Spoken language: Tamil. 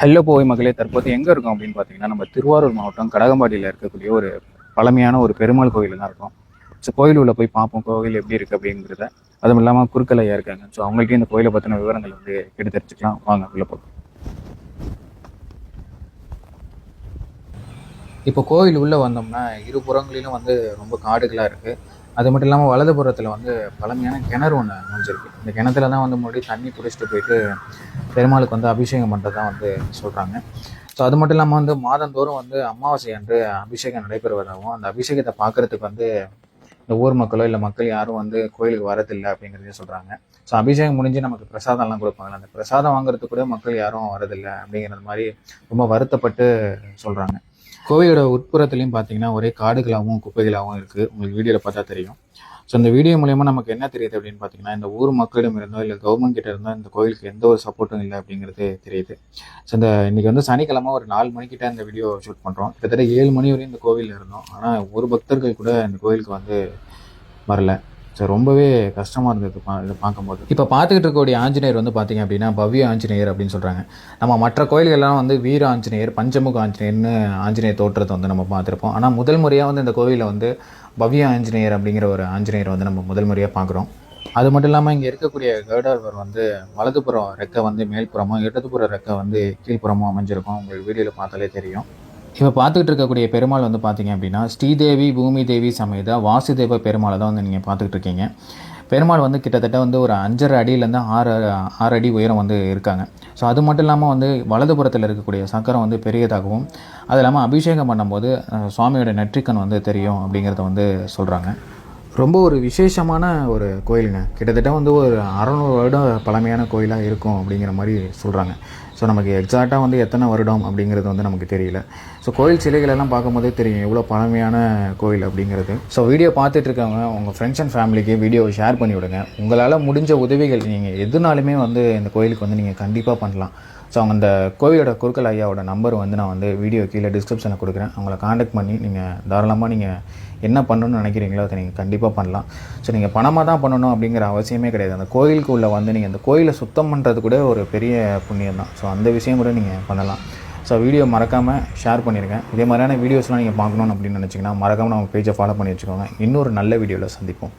ஹலோ போய் மகளே தற்போது எங்கே இருக்கோம் அப்படின்னு பார்த்தீங்கன்னா நம்ம திருவாரூர் மாவட்டம் கடகம்பாடியில் இருக்கக்கூடிய ஒரு பழமையான ஒரு பெருமாள் கோயில் தான் இருக்கும். ஸோ கோயில் உள்ள போய் பார்ப்போம் கோவில் எப்படி இருக்குது அப்படிங்கிறத. அதுவும் இல்லாமல் குறுக்கலையாக இருக்காங்க. ஸோ அவங்களுக்கே இந்த கோயிலை பற்றின விவரங்கள் வந்து எடுத்து தெரிஞ்சுக்கலாம் வாங்க உள்ள போகும் இப்போ கோயில் உள்ளே வந்தோம்னா இரு புறங்களிலும் வந்து ரொம்ப காடுகளாக இருக்குது அது மட்டும் இல்லாமல் வலதுபுறத்தில் வந்து பழமையான கிணறு ஒன்று அமைஞ்சிருக்கு. இந்த கிணத்துல தான் வந்து முன்னாடி தண்ணி பிடிச்சிட்டு போயிட்டு பெருமாளுக்கு வந்து அபிஷேகம் பண்ணுறதா வந்து சொல்கிறாங்க ஸோ அது மட்டும் இல்லாமல் வந்து மாதந்தோறும் வந்து அமாவாசை அன்று அபிஷேகம் நடைபெறுவதாகவும் அந்த அபிஷேகத்தை பார்க்குறதுக்கு வந்து இந்த ஊர் மக்களோ இல்லை மக்கள் யாரும் வந்து கோயிலுக்கு வரதில்லை அப்படிங்கிறதையும் சொல்கிறாங்க ஸோ அபிஷேகம் முடிஞ்சு நமக்கு பிரசாதம்லாம் கொடுப்பாங்க அந்த பிரசாதம் வாங்குறதுக்கு கூட மக்கள் யாரும் வரதில்லை அப்படிங்கிறது மாதிரி ரொம்ப வருத்தப்பட்டு சொல்கிறாங்க கோவிலோட உட்புறத்துலையும் பார்த்தீங்கன்னா ஒரே காடுகளாகவும் குப்பைகளாகவும் இருக்குது உங்களுக்கு வீடியோவில் பார்த்தா தெரியும். ஸோ இந்த வீடியோ மூலயமா நமக்கு என்ன தெரியுது அப்படின்னு பார்த்தீங்கன்னா இந்த ஊர் மக்களிடம் இருந்தோ இல்லை கவர்மெண்ட் கிட்ட இருந்தோ இந்த கோயிலுக்கு எந்த ஒரு சப்போர்ட்டும் இல்லை அப்படிங்கிறது தெரியுது. ஸோ இந்த இன்னைக்கு வந்து சனிக்கிழமை ஒரு நாலு மணிக்கிட்ட இந்த வீடியோ ஷூட் பண்ணுறோம் கிட்டத்தட்ட ஏழு மணி வரையும் இந்த கோவிலில் இருந்தோம். ஆனால் ஒரு பக்தர்கள் கூட இந்த கோயிலுக்கு வந்து வரல. ஸோ ரொம்பவே கஷ்டமாக இருந்தது பா இதை பார்க்கும்போது. இப்போ பார்த்துக்கிட்டு இருக்கக்கூடிய ஆஞ்சநேயர் வந்து பார்த்தீங்க அப்படின்னா பவ்ய ஆஞ்சநேயர் அப்படின்னு சொல்கிறாங்க நம்ம மற்ற கோயில்கள்லாம் வந்து வீர ஆஞ்சநேயர் பஞ்சமுக ஆஞ்சநேயர்னு ஆஞ்சநேயர் தோற்றத்தை வந்து நம்ம பார்த்துருப்போம். ஆனால் முதல் முறையாக வந்து இந்த கோவிலில் வந்து பவ்ய ஆஞ்சநேயர் அப்படிங்கிற ஒரு ஆஞ்சநேயர் வந்து நம்ம முதல் முறையாக பார்க்குறோம். அது மட்டும் இல்லாமல் இங்கே இருக்கக்கூடிய கருடாழ்வர் வந்து வலதுபுறம் ரெக்கை வந்து மேல்புறமும் இடதுபுற ரெக்கை வந்து கீழ்ப்புறமும் அமைஞ்சிருக்கும். உங்களுக்கு வீடியோவில் பார்த்தாலே தெரியும். இப்போ பார்த்துக்கிட்டு இருக்கக்கூடிய பெருமாள் வந்து பார்த்தீங்க அப்படின்னா ஸ்ரீதேவி பூமி தேவி சமேத வாசுதேவ பெருமாளை தான் வந்து நீங்கள் பார்த்துக்கிட்டு இருக்கீங்க. பெருமாள் வந்து கிட்டத்தட்ட வந்து ஒரு அஞ்சரை அடியிலேருந்து ஆறு ஆறு அடி உயரம் வந்து இருக்காங்க. ஸோ அது மட்டும் இல்லாமல் வந்து வலதுபுறத்தில் இருக்கக்கூடிய சக்கரம் வந்து பெரியதாகவும் அது இல்லாமல் அபிஷேகம் பண்ணும்போது சுவாமியோட நெற்றிக்கண் வந்து தெரியும் அப்படிங்கிறத வந்து சொல்கிறாங்க ரொம்ப ஒரு விசேஷமான ஒரு கோயிலுங்க. கிட்டத்தட்ட வந்து ஒரு அறநூறு வருடம் பழமையான கோயிலாக இருக்கும் அப்படிங்கிற மாதிரி சொல்கிறாங்க ஸோ நமக்கு எக்ஸாக்டாக வந்து எத்தனை வருடம் அப்படிங்கிறது வந்து நமக்கு தெரியல. ஸோ கோயில் சிலைகளெல்லாம் பார்க்கும்போதே தெரியும் எவ்வளோ பழமையான கோயில் அப்படிங்கிறது. ஸோ வீடியோ பார்த்துட்டு இருக்கவங்க உங்கள் ஃப்ரெண்ட்ஸ் அண்ட் ஃபேமிலிக்கு வீடியோவை ஷேர் பண்ணி விடுங்க உங்களால் முடிஞ்ச உதவிகள் நீங்கள் எதுனாலுமே வந்து இந்த கோயிலுக்கு வந்து நீங்கள் கண்டிப்பாக பண்ணலாம். ஸோ அவங்க அந்த கோவிலோட குறுக்கல் ஐயாவோட நம்பர் வந்து நான் வந்து வீடியோ கீழே டிஸ்கிரிப்ஷனில் கொடுக்குறேன். அவங்கள காண்டாக்ட் பண்ணி நீங்கள் தாராளமாக நீங்கள் என்ன பண்ணணும்னு நினைக்கிறீங்களோ அதை நீங்கள் கண்டிப்பாக பண்ணலாம். ஸோ நீங்கள் பணமாக தான் பண்ணணும் அப்படிங்கிற அவசியமே கிடையாது. அந்த கோயிலுக்கு உள்ள வந்து நீங்கள் அந்த கோயிலை சுத்தம் பண்ணுறது கூட ஒரு பெரிய புண்ணியம் தான். ஸோ அந்த விஷயம் கூட நீங்கள் பண்ணலாம். ஸோ வீடியோ மறக்காமல் ஷேர் பண்ணியிருக்கேன் இதே மாதிரியான வீடியோஸ்லாம் நீங்கள் பார்க்கணும் அப்படின்னு நினச்சிங்கன்னா மறக்காமல் நம்ம பேஜை ஃபாலோ பண்ணி வச்சுக்கோங்க. இன்னொரு நல்ல வீடியோவில் சந்திப்போம்.